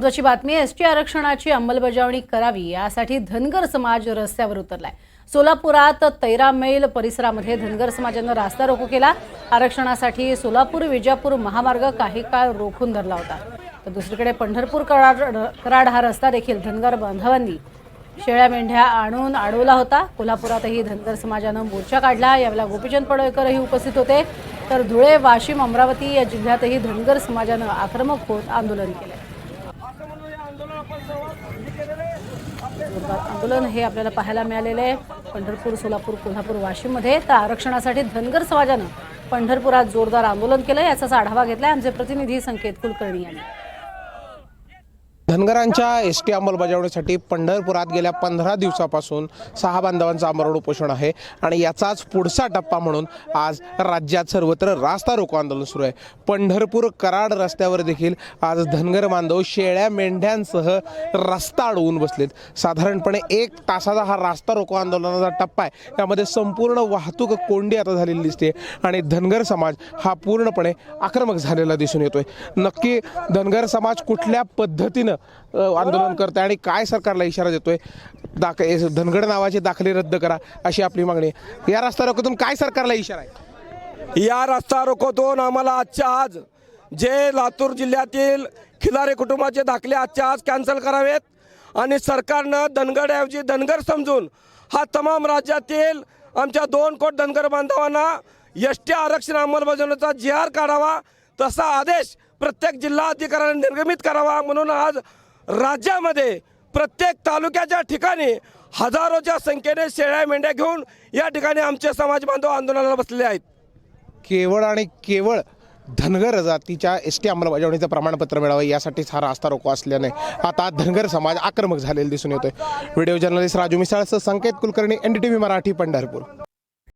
महत्वाची बातमी एसटी आरक्षणाची अंमलबजावणी करावी यासाठी धनगर समाज रस्त्यावर उतरलाय. सोलापुरात तैरा मैल परिसरामध्ये धनगर समाजानं रास्ता रोको केला. आरक्षणासाठी सोलापूर विजापूर महामार्ग काही काळ रोखून धरला होता. तर दुसरीकडे पंढरपूर कराड कराड हा रस्ता देखील धनगर बांधवांनी शेळ्या मेंढ्या आणून अडवला होता. कोल्हापुरातही धनगर समाजानं मोर्चा काढला. यावेळेला गोपीचंद पडळकरही उपस्थित होते. तर धुळे वाशिम अमरावती या जिल्ह्यातही धनगर समाजानं आक्रमक होत आंदोलन केलं आंदोलन हे आपल्याला पाहायला मिळालेलं आहे. पंढरपूर सोलापूर कोल्हापूर वाशिममध्ये तर आरक्षणासाठी धनगर समाजानं पंढरपुरात जोरदार आंदोलन केलं याचाच आढावा घेतलाय आमचे प्रतिनिधी संकेत कुलकर्णी यांनी. धनगरांच्या एस टी अंमलबजावणीसाठी पंढरपुरात गेल्या पंधरा दिवसापासून सहा बांधवांचं आमरण उपोषण आहे आणि याचाच पुढचा टप्पा म्हणून आज राज्यात सर्वत्र रास्ता रोको आंदोलन सुरू आहे. पंढरपूर कराड रस्त्यावर देखील आज धनगर बांधव शेळ्या मेंढ्यांसह रस्ता अडवून बसलेत. साधारणपणे एक तासाचा हा रास्ता रोको आंदोलनाचा टप्पा आहे. त्यामध्ये संपूर्ण वाहतूक कोंडी आता झालेली दिसते आणि धनगर समाज हा पूर्णपणे आक्रमक झालेला दिसून येतोय. नक्की धनगर समाज कुठल्या पद्धतीनं आंदोलन करत आहे आणि काय सरकारला इशारा देतोय? दाख धनगड नावाचे दाखले रद्द करा अशी आपली मागणी या रस्ता रोकोतून काय सरकारला इशारा आहे? या रस्ता रोकोतून आम्हाला आजच्या आज जे लातूर जिल्ह्यातील खिलारे कुटुंबाचे दाखले आजच्या आज कॅन्सल करावेत आणि सरकारनं धनगरऐवजी धनगर समजून हा तमाम राज्यातील आमच्या दोन कोट धनगर बांधवांना एस टी आरक्षण अंमलबजावणीचा जी आर काढावा तसा आदेश प्रत्येक जिल्हा अधिकाऱ्याने निर्गमित करावा म्हणून आज राज्यामध्ये प्रत्येक तालुक्याच्या ठिकाणी हजारोच्या संख्येने शेळ्या मेंढ्या घेऊन या ठिकाणी आमचे समाज बांधव आंदोलनाला बसलेले आहेत. केवळ आणि केवळ धनगर जातीच्या एस टी अंमलबजावणीचं प्रमाणपत्र मिळावं यासाठीच हा रास्ता रोको असल्याने आता धनगर समाज आक्रमक झालेला दिसून येतोय. Video journalist Raju मिसाळसह Sanket Kulkarni N D T V Marathi Pandharpur.